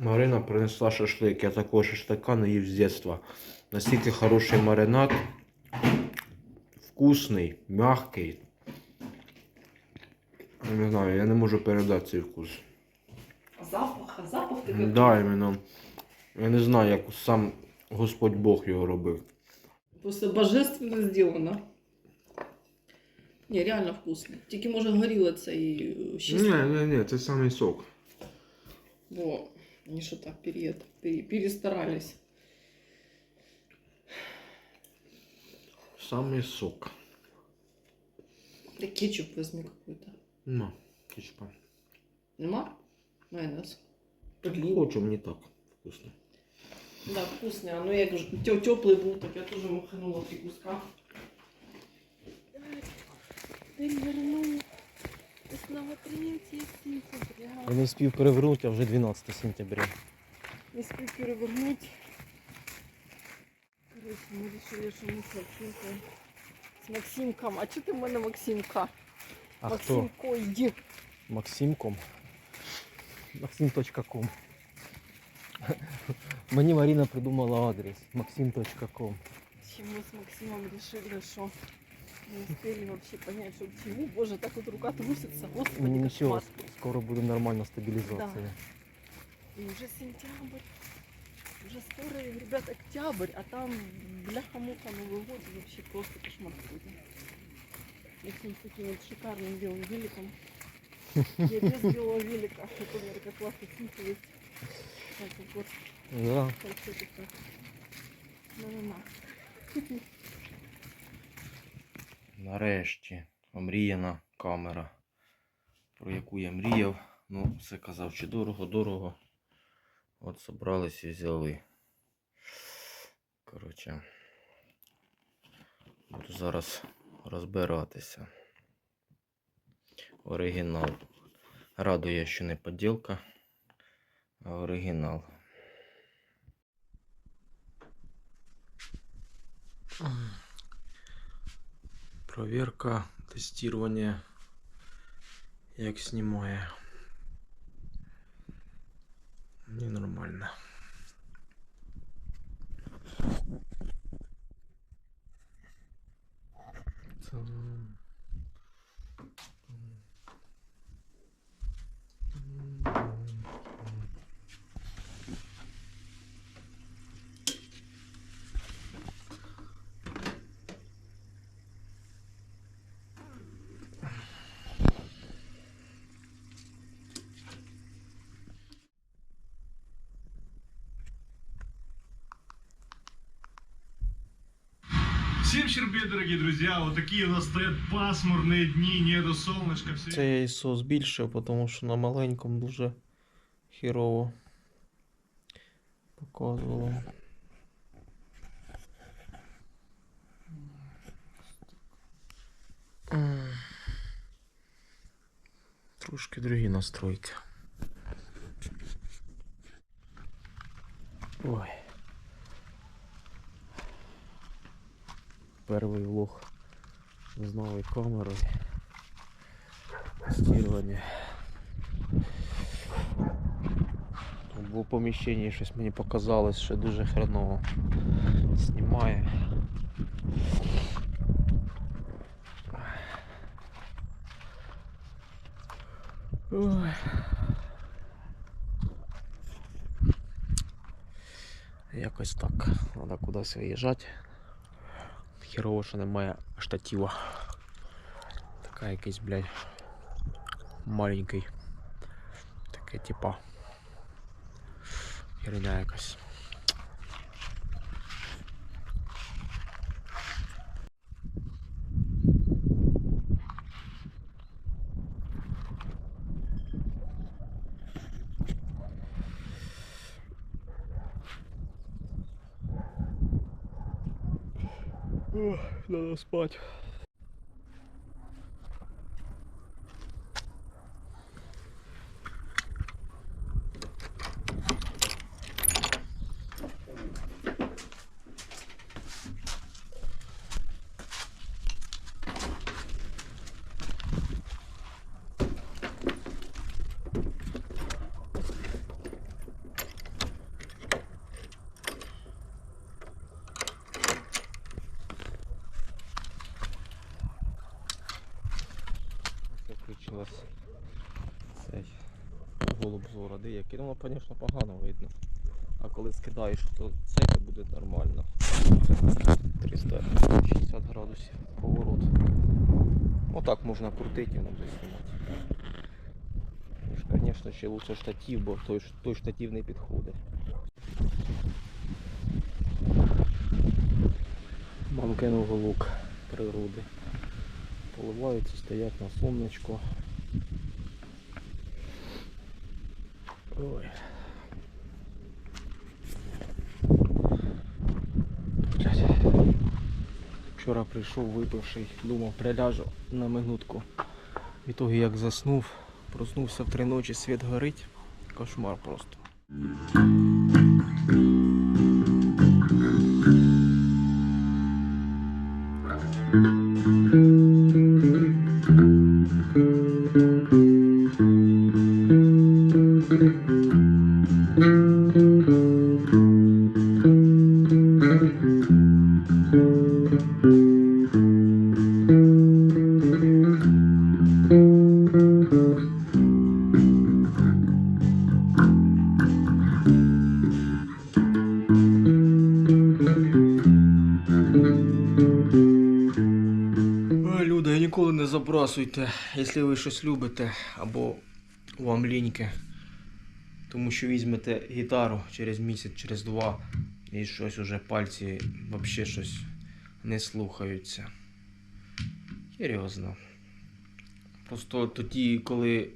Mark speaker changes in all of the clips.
Speaker 1: Марина принесла шашлик. Я такого шашлика не їв з дитинства. Настільки хороший маринад. Вкусний, м'який. Не знаю, я не можу передати цей вкус.
Speaker 2: Запах, а запах такий.
Speaker 1: Да, іменно. Я не знаю, як сам Господь Бог його робив.
Speaker 2: Просто божественно сделано. Не, реально вкусно. Тільки може горіло це і
Speaker 1: Ні, ні, ні, це самий сок.
Speaker 2: Бо вони що так перед, пере- перестарались.
Speaker 1: Самий сок.
Speaker 2: Да кетчуп возьми какой-то.
Speaker 1: На, кичпа.
Speaker 2: Нема? Майонез. Блін.
Speaker 1: Хочу, мені так вкусно.
Speaker 2: Да, вкусний. А ну як ж тё- теплий був, так я теж маханула три куска.
Speaker 3: Ти вернув основа 3 сентября.
Speaker 4: Я не встиг перевернути, а вже 12 сентября.
Speaker 3: Не спів перевернути. Короче, ми вирішили, що ми з Максимкою. З Максимком. А чого ти в мене Максимка?
Speaker 4: А хто?
Speaker 3: Максимкой.
Speaker 4: Максимком. Максим.ком. Мені Марина придумала адрес. Максим.ком.
Speaker 3: Чому з Максимом вирішили, що не успели вообще понять, что к чему. Боже, так вот рука трусится. Господи,
Speaker 4: Ну, Нічого,
Speaker 3: кошмар.
Speaker 4: скоро буде нормальна стабілізація.
Speaker 3: И уже сентябрь. Уже скоро, ребят, октябрь, а там бляха-муха Новый год и вообще просто кошмар какой-то. Максим с таким вот шикарным белым великом. Я без белого велика. Это, наверное, как классно сумка есть. Так, вот,
Speaker 4: Да.
Speaker 3: салфеточка. На-на-на.
Speaker 1: Нарешті омріяна камера, про яку я мріяв. Ну, все казав, чи дорого, дорого. От собрались і взяли. Коротше, буду зараз розбиратися. Оригінал. Радує, що не поділка, а оригінал. Проверка, тестирование, як снимаю. Ненормально. Там.
Speaker 5: Дорогие друзья. Вот такие у нас стоят пасмурные дни, нету солнышка. Все
Speaker 4: Це я ISO збільшив, тому що на маленькому дуже хірово показувало.
Speaker 1: Трошки другі настройки.
Speaker 4: Ой. Перший влог з новою камерою. Тестування. Бо в поміщенні щось мені показалось, що дуже хреново знімає. Ой. Якось так. Треба кудись виїжджати. Хірово, що немає штатива. Така якийсь, блядь, маленький. Таке типа. Херня якась. Ох, надо спать. закінчилась цей голуб з городи, який ну, звісно, погано видно. А коли скидаєш, то це то буде нормально. 360 градусів поворот. Отак можна крутити ну, і буде знімати. Звісно, ще лучше штатів, бо той, той штатів не підходить. Банкину лук природи. Поливаються, стоять на сонечко. Ой. Вчора прийшов випивший, думав, приляжу на минутку. В ітогі як заснув, проснувся в три ночі, світ горить. Кошмар просто. Ой, Люда, ніколи не забрасуйте, якщо ви щось любите або вам ліньки. Тому що візьмете гітару через місяць, через два, і щось уже пальці взагалі щось не слухаються. Серйозно. Просто тоді, коли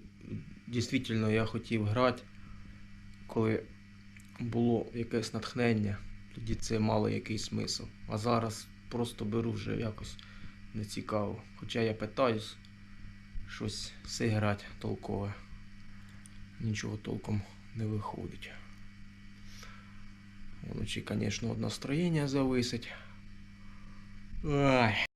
Speaker 4: дійсно я хотів грати, коли було якесь натхнення, тоді це мало якийсь смисл. А зараз просто беру вже якось не цікаво. Хоча я питаюсь щось зіграти толкове. Нічого толком не виходить. Вночі, звісно, від настроєння зависить. Ай.